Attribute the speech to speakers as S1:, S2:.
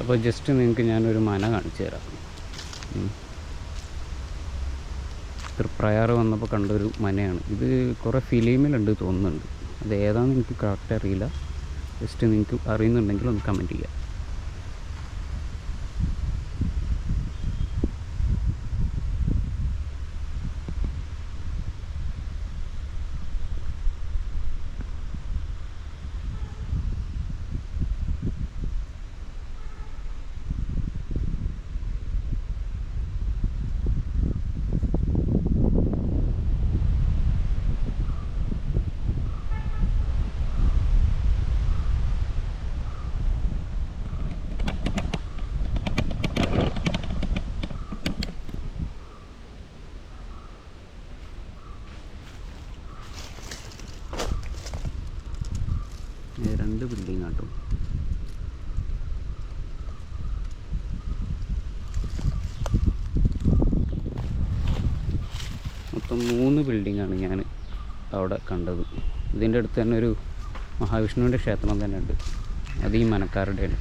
S1: അപ്പോൾ ജസ്റ്റ് നിങ്ങൾക്ക് ഞാനൊരു മന കാണിച്ചു തരാം. തൃപ്രയാറ് വന്നപ്പോൾ കണ്ടൊരു മനയാണ്. ഇത് കുറേ ഫിലിമിലുണ്ട് തോന്നുന്നുണ്ട്. അത് ഏതാണെന്ന് എനിക്ക് കറക്റ്റ് അറിയില്ല. ജസ്റ്റ് നിങ്ങൾക്ക് അറിയുന്നുണ്ടെങ്കിൽ ഒന്ന് കമന്റ് ചെയ്യുക ഇത് രണ്ട് ബിൽഡിംഗ് ആട്ടോ മൊത്തം മൂന്ന് ബിൽഡിങ്ങാണ് ഞാൻ അവിടെ കണ്ടത്. ഇതിന്റെ അടുത്ത് തന്നെ ഒരു മഹാവിഷ്ണുവിന്റെ ക്ഷേത്രം തന്നെ ഉണ്ട്. അത് ഈ മനക്കാരുടെയാണ്.